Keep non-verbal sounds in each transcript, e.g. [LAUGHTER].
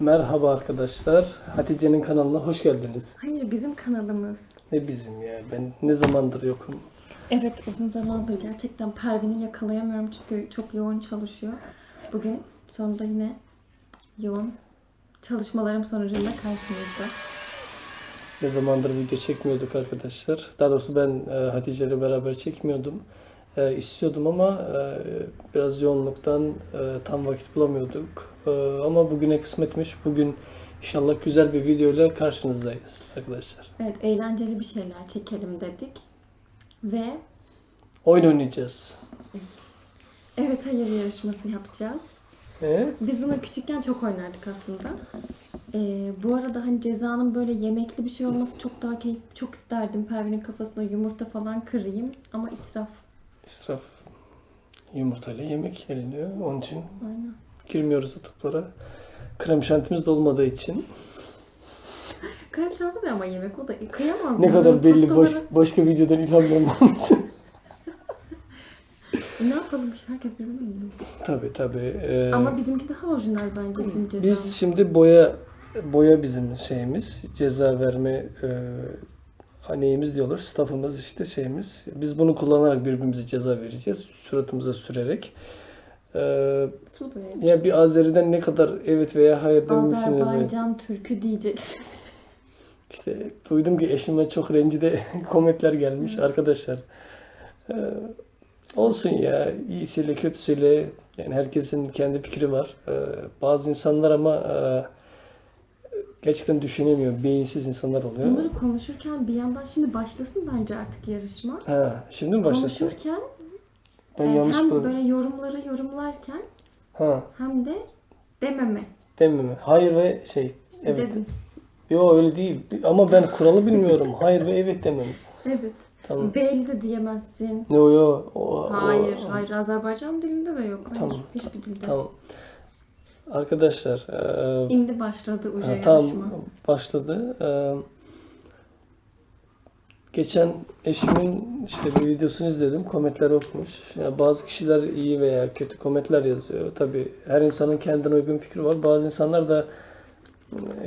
Merhaba arkadaşlar. Hatice'nin kanalına hoş geldiniz. Hayır bizim kanalımız. Ne bizim ya? Ben ne zamandır yokum. Evet uzun zamandır gerçekten Pervin'i yakalayamıyorum çünkü çok yoğun çalışıyor. Bugün sonunda yine yoğun çalışmalarım sonucunda karşınızda. Ne zamandır video çekmiyorduk arkadaşlar. Daha doğrusu ben e, Hatice ile beraber çekmiyordum. E, istiyordum ama e, biraz yoğunluktan e, tam vakit bulamıyorduk. E, ama bugüne kısmetmiş. Bugün inşallah güzel bir video ile karşınızdayız arkadaşlar. Evet eğlenceli bir şeyler çekelim dedik. Ve Oyun oynayacağız. evet hayır yarışması yapacağız. E? Biz bunu küçükken çok oynardık aslında. Ee, bu arada hani cezanın böyle yemekli bir şey olması çok daha keyif. Çok isterdim Pervin'in kafasına yumurta falan kırayım ama israf. İsraf. Yumurtayla yemek yeniliyor. Onun için Aynen. girmiyoruz o toplara. Krem şantimiz de olmadığı için. Krem şanti de ama yemek o da kıyamaz. Ne kadar belli baş, başka videodan ilhamlanmamız. [LAUGHS] Ne yapalım herkes birbirini yiyor. tabii tabii. Ee, Ama bizimki daha orijinal bence bizim cezamız. biz şimdi boya boya bizim şeyimiz. Ceza verme e, neyimiz diyorlar. Staffımız işte şeyimiz. Biz bunu kullanarak birbirimize ceza vereceğiz. Suratımıza sürerek. Ee, ya bir Azeri'den ne kadar evet veya hayır evet. Azerbaycan türkü diyeceksin. [LAUGHS] İşte duydum ki eşime çok rencide [LAUGHS] komentler gelmiş Evet. arkadaşlar. Ee, olsun ya iyisiyle kötüsüyle yani herkesin kendi fikri var. Ee, bazı insanlar ama e, gerçekten düşünemiyor. Beyinsiz insanlar oluyor. Bunları konuşurken bir yandan şimdi başlasın bence artık yarışma. Ha, şimdi mi başlasın? Konuşurken Ben e, yanlış hem böyle yorumları yorumlarken Ha, hem de dememe demem mi? Hayır ve şey. Evet. dedim. Yo öyle değil. Ama ben kuralı bilmiyorum. Hayır ve evet demem. Evet. Tamam. B'li de diyemezsin. Yo yo. O, Hayır, o- hayır. Azerbaycan dilinde de yok. Hayır, Tamam, hiçbir dilde. Tamam. Arkadaşlar, e, İndi başladı uca yarışma. Tam başladı. Ee, geçen eşimin işte bir videosunu izledim. Komentler okumuş. Yani bazı kişiler iyi veya kötü komentler yazıyor. Tabii her insanın kendine uygun fikri var. Bazı insanlar da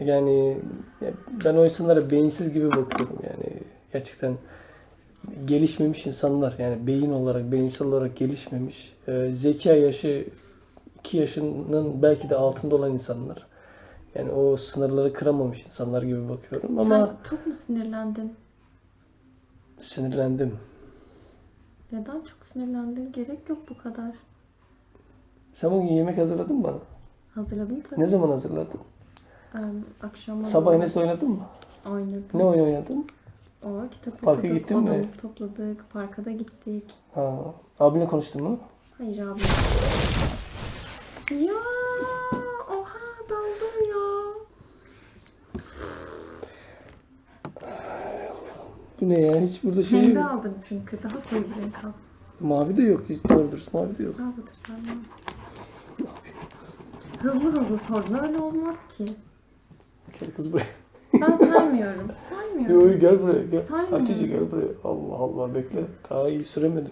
yani ya ben o insanlara beyinsiz gibi bakıyorum yani gerçekten gelişmemiş insanlar yani beyin olarak beyinsel olarak gelişmemiş Ee, zeka yaşı 2 yaşının belki de altında olan insanlar yani o sınırları kıramamış insanlar gibi bakıyorum ama Sen çok mu sinirlendin? sinirlendim. Neden çok sinirlendin? Gerek yok bu kadar. Sen bugün yemek hazırladın mı bana? Hazırladım tabii. Ne zaman hazırladın? Em, akşama Sabah Enes oynadın mı? oynadım. Ne oyun oynadın? O kitap Parka okuduk, gittin mi? odamızı topladık, parka da gittik. Ha, abinle konuştun mu? Hayır abi. Ya, oha daldım ya. Bu ne ya? Hiç burada şey yok. aldım çünkü daha koyu bir renk al. Mavi de yok. Hiç doğru dürüst mavi de yok. Güzeldir pembe. Hızlı hızlı sordun öyle olmaz ki. Gel kız buraya. Ben saymıyorum. Saymıyorum. Yo gel buraya gel. Saymıyorum. Hatice gel buraya. Allah Allah bekle. Daha iyi süremedim.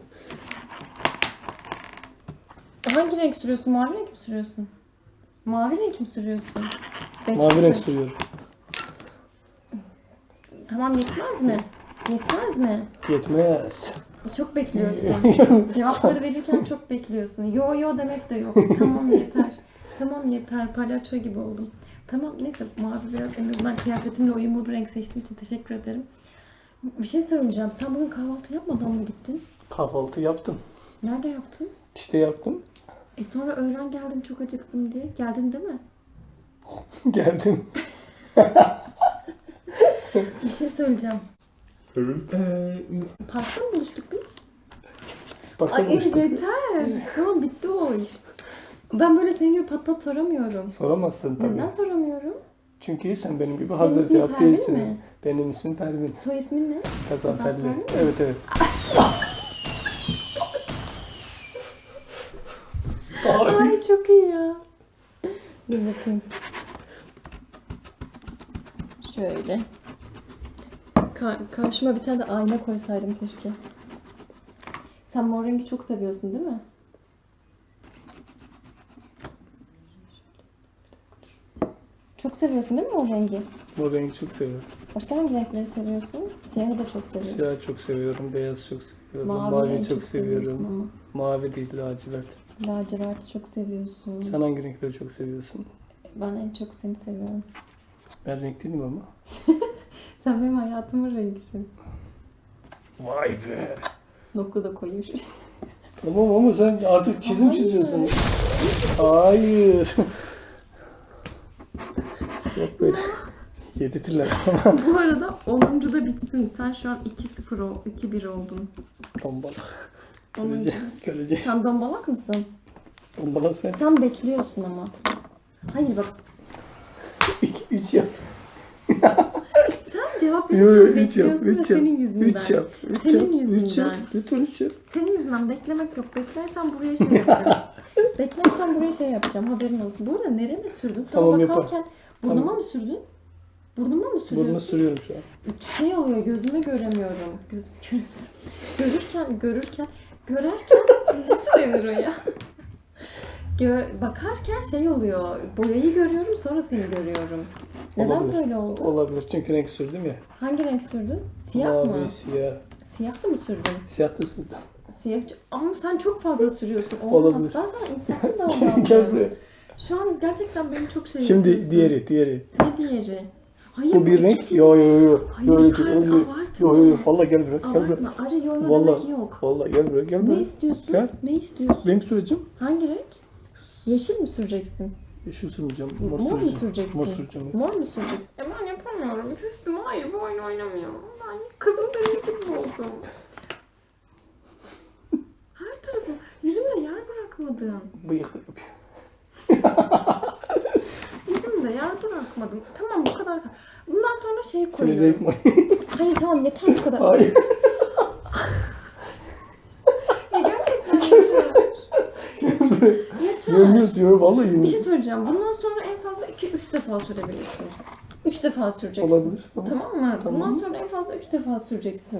Hangi renk sürüyorsun? Mavi renk mi sürüyorsun? Mavi renk mi sürüyorsun? Bekle. Mavi renk sürüyorum. Tamam yetmez mi? Yetmez mi? Yetmez. Çok bekliyorsun. [LAUGHS] Cevapları verirken çok bekliyorsun. Yo yo demek de yok. Tamam yeter. Tamam yeter. Palyaço gibi oldum. Tamam neyse mavi biraz en azından kıyafetimle uyumlu bir renk seçtiğin için teşekkür ederim. Bir şey söyleyeceğim. Sen bugün kahvaltı yapmadan mı gittin? Kahvaltı yaptım. Nerede yaptın? İşte yaptım. E sonra öğlen geldin çok acıktım diye. Geldin değil mi? [LAUGHS] Geldim. [LAUGHS] Bir şey söyleyeceğim. Evet. Ee, parkta mı buluştuk biz? Parkta Ay buluştuk. yeter. tamam bitti o iş. Ben böyle senin gibi pat pat soramıyorum. Soramazsın tabii. Neden soramıyorum? Çünkü sen benim gibi hazır ismin cevap Pervin değilsin. mi? Benim ismim Pervin. Soy ismin ne? Gazanferli mi? Evet evet. [LAUGHS] Ay. Ay çok iyi ya. Dur bakayım. Şöyle. Ka- karşıma bir tane de ayna koysaydım keşke. Sen mor rengi çok seviyorsun değil mi? Çok seviyorsun değil mi o rengi? Bu rengi çok seviyorum. Başka hangi renkleri seviyorsun? Siyahı da çok seviyorsun. Siyah çok seviyorum, beyaz çok seviyorum, Mavi mavi, çok, seviyorsun seviyorum. ama. Mavi değil, lacivert. Laciverti çok seviyorsun. Sen hangi renkleri çok seviyorsun? Ben en çok seni seviyorum. Ben renk değilim ama. [LAUGHS] Sen benim hayatımın rengisin. Vay be. Nokta da koyayım şuraya. Tamam ama sen artık çizim Hayır. çiziyorsun. Hayır. işte bak böyle. Yedirtiler tamam. [LAUGHS] Bu arada 10. da bitsin. Sen şu an 2-0 ol, 2-1 oldun. Tombalak. 10. Görece, görece. Sen dombalak mısın? Tombalak sensin. Sen bekliyorsun ama. Hayır bak İki, üç yap. sen cevap Yo yo verirken üç yap. bekliyorsun ve Üç yap. senin yüzünden. Üç yap. Üç Senin yap. Üç yüzünden. yap. Lütfen üç yap. Senin yüzünden beklemek yok. Beklersen buraya şey yapacağım. [LAUGHS] Beklersen buraya şey yapacağım. Haberin olsun. Bu arada nereme sürdün? Sana Tamam, bakarken burnuma Tamam. mı sürdün? Burnuma mı sürüyorsun? Burnuna sürüyorum şu an. Şey oluyor gözüme göremiyorum. Gözüm [LAUGHS] görürken görürken görerken nasıl denir o ya? Gör, bakarken şey oluyor. Boyayı görüyorum sonra seni görüyorum. Neden Olabilir. böyle oldu? Olabilir. Çünkü renk sürdüm ya. Hangi renk sürdün? Siyah Mavi, mı? siyah. Siyah da mı sürdün? Siyah da sürdüm. Siyah. Ama sen çok fazla sürüyorsun. Olmaz. Olabilir. Ben sana insaflı [LAUGHS] Gel davranıyorum. buraya. Şu an gerçekten beni çok şey Şimdi yapıyorsun. diğeri, diğeri. Ne diğeri? Hayır Bu bir renk. Yo yo yo. Hayır, Yo yo hayır, yo. Yo abartma. yo yo. Valla gel buraya. Gel buraya. Abartma. Acı yolla Vallahi. demek yok. Valla gel buraya. Gel Ne buraya. istiyorsun? Gel. Ne istiyorsun? Renk süreceğim. Hangi renk? Yeşil mi süreceksin? Yeşil sürmeyeceğim. Mor, Mor, mu süreceğim. süreceksin? Mor süreceğim. Mor mu süreceksin? E ben yapamıyorum. Küstüm. Hayır bu oyun oynamıyorum. Ben kızım benim gibi oldum. Her tarafım. Yüzümde yer bırakmadın. [LAUGHS] Bıyık yapıyor. [LAUGHS] Bırakmadım. Tamam bu kadar. Bundan sonra şey koyuyorum. [LAUGHS] Hayır tamam yeter bu kadar. Hayır. Ya [LAUGHS] gerçekten [LAUGHS] yeter. yeter. Yemiyoruz diyor. Vallahi Bir şey söyleyeceğim. Bundan sonra en fazla 2-3 defa sürebilirsin. 3 defa süreceksin. Olabilir. Tamam. Tamam mı? Bundan Tamam. sonra en fazla 3 defa süreceksin.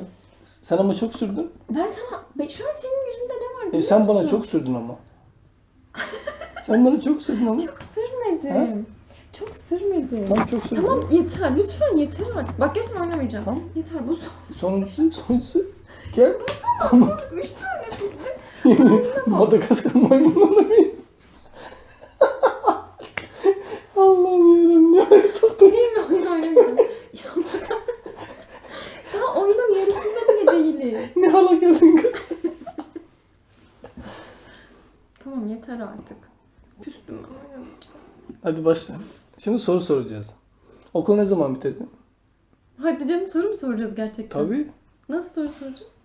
Sen ama çok sürdün. Ben sana... Ben, şu an senin yüzünde ne var E sen bana musun? çok sürdün ama. sen bana çok sürdün ama. Çok sürmedim. Çok sürmedim. Tamam çok sürdün. Tamam yeter. Lütfen yeter artık. Bak gerçekten oynamayacağım. Tamam. Yeter bu son. Sonuncusu, sonuncusu. Gel. 3 tane sürdü. Madagaskar maymunları mıyız? [LAUGHS] Allah'ım yarabbim ne hale soktun? Değil mi? Oyun oynamayacağım. Ya. [LAUGHS] Daha oyunun yarısında bile değiliz. Ne hala geldin kız? Tamam yeter artık. Küstüm ben oynamayacağım. Hadi başla. Şimdi soru soracağız. Okul ne zaman bitirdi? Hadi canım soru mu soracağız gerçekten? Tabii. Nasıl soru soracağız?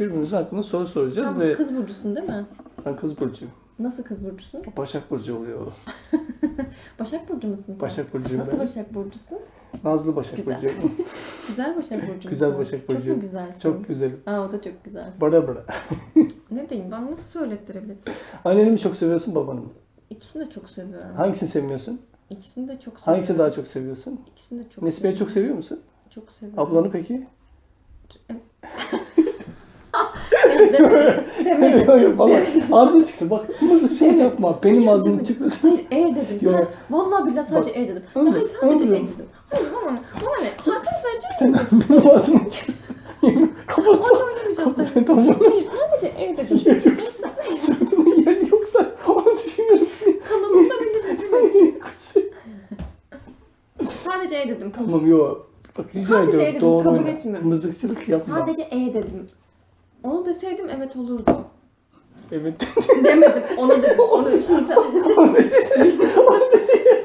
Birbirimizin hakkında soru soracağız Sen ve kız burcusun değil mi? ben kız burcuyum. Nasıl kız burcusun? Başak burcu oluyor o. [LAUGHS] Başak burcu musun sen? Başak burcuyum Nasıl ben. Başak burcusun? Nazlı Başak Güzel. burcu. [LAUGHS] Güzel Başak burcu musun? Güzel Başak Çok burcuyum. mu güzelsin? Çok güzelim. Aa o da çok güzel. Bara bara. Ne diyeyim ben nasıl söylettirebilirim? Anneni mi çok seviyorsun babanı mı? İkisini de çok seviyorum. Hangisini sevmiyorsun? İkisini de çok seviyorum. Hangisini daha çok seviyorsun? İkisini de çok Nesbiye çok seviyor musun? Çok seviyorum. Ablanı peki? Hayır demedim. demedim. [LAUGHS] Hayır vallahi ağzına çıktı bak mızık şey yapma benim Hayır, ağzım çıkmasın. Hayır E dedim. Yok. Sadece, vallahi billahi sadece E dedim. Öyle, hayır sadece öyle. E dedim. Hayır bana ne? Bana ne? Ha sen sadece E dedim. benim ağzım çıktı. [LAUGHS] Kapatsana. Oyun oynamayacağım. Hayır sadece E dedim. Yer yoksa, sırtının yer yoksa onu düşünüyorum. Kanalımda beni rezil Sadece E dedim. Tamam yok. Bak rica Sadece ediyorum dedim, doğru kabul oyna. etmiyorum. Mızıkçılık yapma. Sadece E dedim. Onu deseydim evet olurdu. Evet. [LAUGHS] Demedim. Onu dedim. [LAUGHS] Onu. Şimdi. Onu deseydim. Onu deseydim.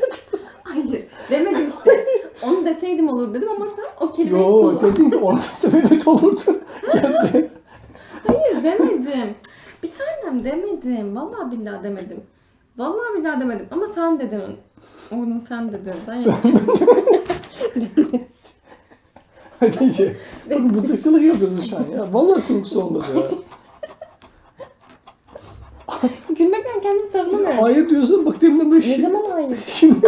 Hayır. Demedim işte. Onu deseydim olur dedim ama sen o kelimeyi Yo kullan- dedin ki onu desem evet olurdu. [LAUGHS] Hayır demedim. Bir tanem demedim. Vallahi billahi demedim. Vallahi billahi demedim. Ama sen dedin. Onu sen dedin. Ben yapacağım. Hadi işte. Mızıkçılık yapıyorsun şu an ya. Vallahi seninkisi olmaz ya. Gülmekten kendimi savunamıyorum. Hayır diyorsun bak demin böyle Ne şey. zaman hayır? [LAUGHS] Şimdi,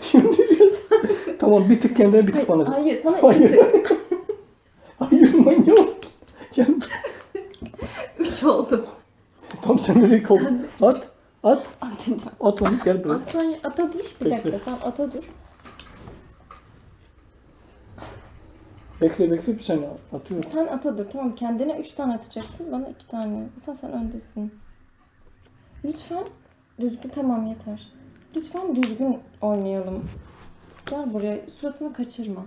şimdi diyorsun. tamam bir tık kendine bir tık Hayır, bana. hayır sana iki Hayır. tık. [LAUGHS] Hayır manyak. Gel. Üç oldu. Tam sen nereye koydun? At. At. Atacağım. At onu gel buraya. At sen ata dur. Bir Bekle. dakika sen ata dur. Bekle bekle bir saniye atıyorum. Sen ata dur tamam kendine 3 tane atacaksın bana 2 tane. Zaten sen öndesin. Lütfen düzgün tamam yeter. Lütfen düzgün oynayalım. Gel buraya suratını kaçırma.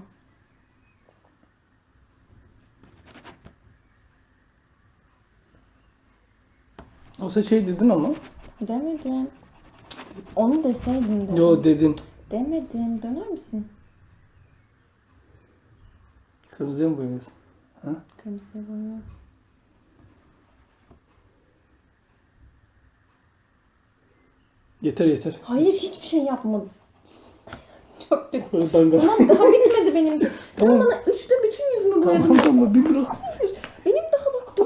O sen şey dedin ama. Demedim. Onu deseydin dedim. Yo dedin. Demedim. Döner misin? Kırmızıya mı boyuyorsun? Kırmızıya boyuyor. Yeter yeter. Hayır hiçbir şey yapmadım. Çok kötü. Böyle dangal. Ulan daha bitmedi benim. Sen Tamam. bana üçte bütün yüzümü boyadın. Tamam tamam bir bırak. Benim daha bak dur.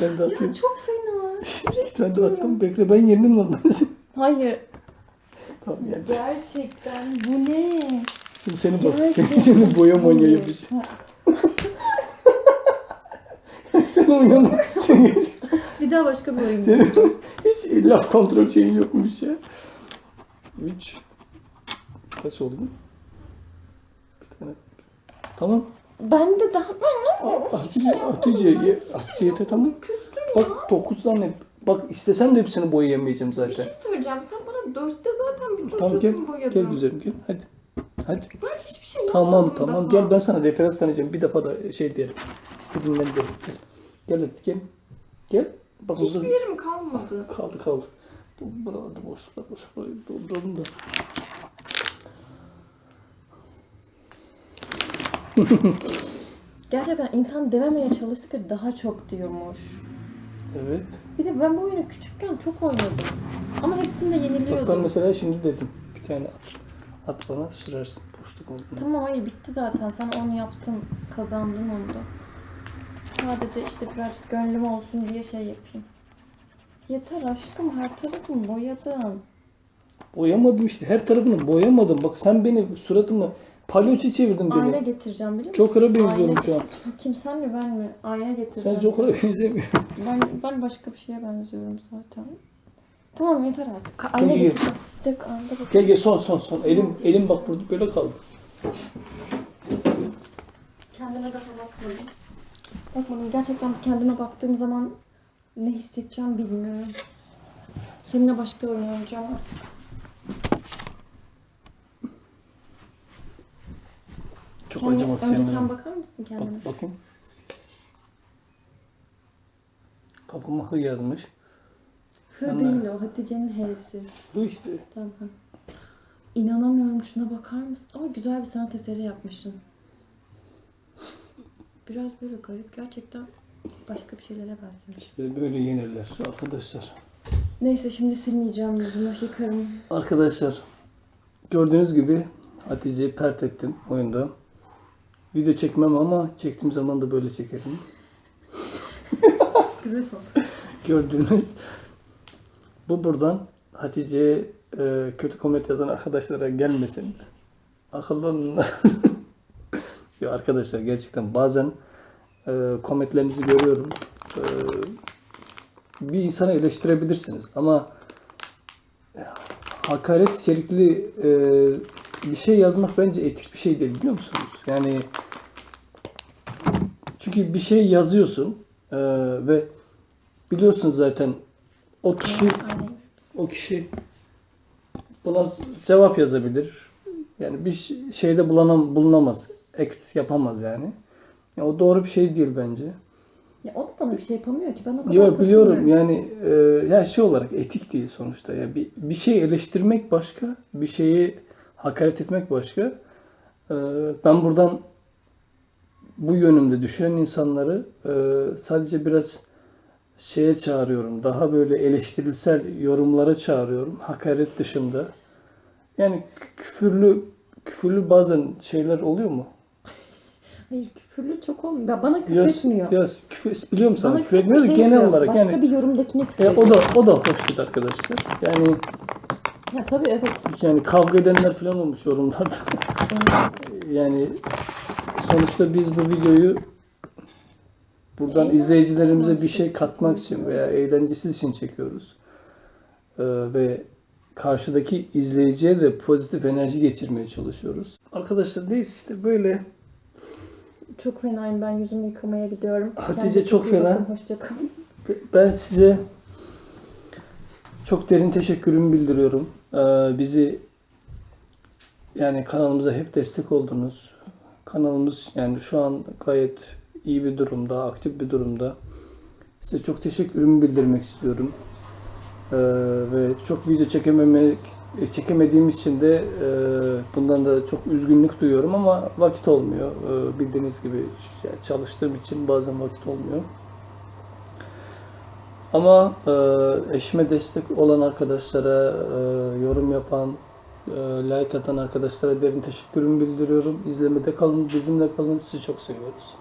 Ben de Ya atayım. çok fena. Ben de attım. Bekle ben yendim normalde. Hayır. tamam yani. Gerçekten bu ne? Şimdi seni bak. [LAUGHS] Seni boya manyağı Hayır. yapacağım. [LAUGHS] Sen oynama. Sen gerçekten. Bir daha başka bir oyun. Senin hiç laf kontrol şeyin yokmuş ya. 3 Kaç oldu? Bir tane. Tamam. Ben de daha... Hatice, Hatice, ye- Hatice yeter tamam. Bak 9 tane. Bak istesem de hepsini boyayamayacağım Bir zaten. şey söyleyeceğim. Sen bana dörtte zaten bir Tamam gel. suratımı boyadın. Gel güzelim gel. Hadi. Hadi. Ben hiçbir şey yapmadım Tamam tamam gel ben sana referans tanıyacağım. Bir defa da şey diyelim. İstediğinden derim. Gel. Gel hadi gel. Gel. Bak Hiçbir burada yerim kalmadı. kaldı kaldı. Bu- Buralarda boşluklar. Burayı dolduralım da. Gerçekten insan dememeye çalıştıkça daha çok diyormuş. Evet. Bir de ben bu oyunu küçükken çok oynadım. Ama hepsinde Bak ben yeniliyordum. mesela şimdi dedim. Bir tane at. Bana sürersin. Boşluk olduğunu. Tamam hayır bitti zaten. Sen onu yaptın. Kazandın onu da. Sadece işte birazcık gönlüm olsun diye şey yapayım. Yeter aşkım her tarafımı boyadın. Boyamadım işte. Her tarafını boyamadım. Bak sen beni suratımı palyoça çevirdin beni. Ayna getireceğim biliyor musun? Joker'a benziyorum Ayna şu an. getir- Kim sen mi ben mi? Ayna getireceğim. Sen Joker'a benzemiyorsun. Ben, ben başka bir şeye benziyorum zaten. Tamam yeter artık. Ka- Ayna gel. getireceğim. Bir dakika ayna bak. Gel gel son son son. Elim elim bak burada böyle kaldı. Kendime daha bakmadım. Bakmadım. Gerçekten kendime baktığım zaman ne hissedeceğim bilmiyorum. Seninle başka oyun oynayacağım artık. Çok Kendine- acımasız Önce yemin sen bakar mısın kendine? Bak bakayım. Kafama hı yazmış. Hı değil o. Hatice'nin H'si. Bu işte. Tamam. İnanamıyorum şuna bakar mısın? Ama güzel bir sanat eseri yapmışsın. Biraz böyle garip. Gerçekten başka bir şeylere benziyor. İşte böyle yenirler arkadaşlar. Neyse şimdi silmeyeceğim yüzümü. Yıkarım. Arkadaşlar gördüğünüz gibi Hatice'yi pert ettim oyunda. Video çekmem ama çektiğim zaman da böyle çekerim. [LAUGHS] Güzel oldu. [LAUGHS] Gördüğünüz bu buradan Hatice'ye e, kötü koment yazan arkadaşlara gelmesin. Akıllanın. [LAUGHS] ya arkadaşlar gerçekten bazen e, komentlerinizi görüyorum. E, bir insanı eleştirebilirsiniz ama hakaret içerikli e, bir şey yazmak bence etik bir şey değil biliyor musunuz? Yani çünkü bir şey yazıyorsun e, ve biliyorsun zaten o kişi o kişi buna cevap yazabilir. Yani bir şeyde bulanam, bulunamaz. Act yapamaz yani. Yani o doğru bir şey değil bence. Ya o da bana bir şey yapamıyor ki. Ben o kadar Yok biliyorum yani e, her şey olarak etik değil sonuçta. Ya bir, bir şey eleştirmek başka, bir şeyi hakaret etmek başka. E, ben buradan bu yönümde düşünen insanları e, sadece biraz şeye çağırıyorum. Daha böyle eleştirisel yorumlara çağırıyorum. Hakaret dışında. Yani küfürlü küfürlü bazen şeyler oluyor mu? Hayır küfürlü çok olmuyor. Bana küfür Yaz, etmiyor. yaz, küfür, biliyorum sana Bana küfür etmiyor da şey genel yapıyor, olarak Başka yani bir yorumdakine küfür e, o da o da hoş değil arkadaşlar. Yani Ya tabii evet. yani kavga edenler falan olmuş yorumlarda. yani sonuçta biz bu videoyu buradan izleyicilerimize bir şey katmak için veya eğlencesi için çekiyoruz. Ee, ve karşıdaki izleyiciye de pozitif enerji geçirmeye çalışıyoruz. Arkadaşlar neyse işte böyle Çok fenayım ben yüzümü yıkamaya gidiyorum. Hatice Kendinize çok fena. Hoşçakalın. Ben size çok derin teşekkürümü bildiriyorum. Ee, bizi yani kanalımıza hep destek oldunuz. Kanalımız yani şu an gayet iyi bir durumda, aktif bir durumda. Size çok teşekkürümü bildirmek istiyorum. Ee, ve çok video çekememek çekemediğim için de e, bundan da çok üzgünlük duyuyorum ama vakit olmuyor. Ee, bildiğiniz gibi çalıştığım için bazen vakit olmuyor. Ama e, eşime destek olan arkadaşlara, e, yorum yapan, e, like atan arkadaşlara derin teşekkürümü bildiriyorum. İzlemede kalın, bizimle kalın. Sizi çok seviyoruz.